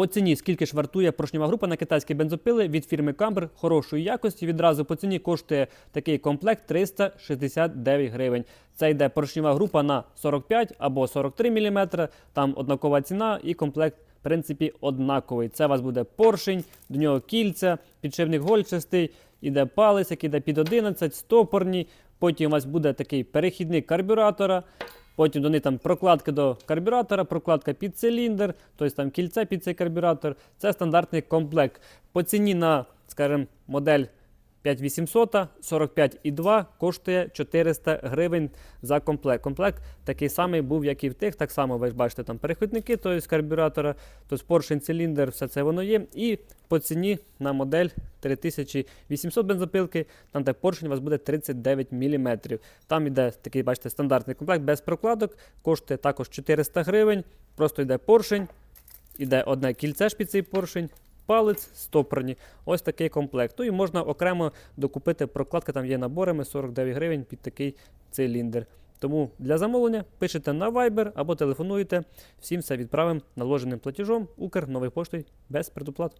по ціні, скільки ж вартує поршнева група на китайські бензопили від фірми Камбер хорошої якості. Відразу по ціні коштує такий комплект 369 гривень. Це йде поршнева група на 45 або 43 мм, там однакова ціна і комплект. В принципі, однаковий. Це у вас буде поршень, до нього кільця, підшипник гольчастий, іде палець, який йде під 11, стопорні. Потім у вас буде такий перехідник карбюратора. Потім до них там прокладки до карбюратора, прокладка під циліндр, тобто там кільце під цей карбюратор. Це стандартний комплект. По ціні на, скажімо, модель 5800 45,2 коштує 400 гривень за комплект. Комплект такий самий був, як і в тих. Так само ви ж бачите там перехідники тобто, карбюратора, тобто поршень, циліндр, все це воно є. І по ціні на модель 3800 бензопилки, там де поршень у вас буде 39 мм. Там іде такий, бачите, стандартний комплект без прокладок, коштує також 400 гривень. Просто йде поршень, іде одне кільце ж під цей поршень. Палець, стопорні. Ось такий комплект. Ну і можна окремо докупити прокладки, там є наборами 49 гривень під такий циліндр. Тому для замовлення пишете на Viber або телефонуєте. Всім все відправимо наложеним платежом. Укр новою поштою без предоплат.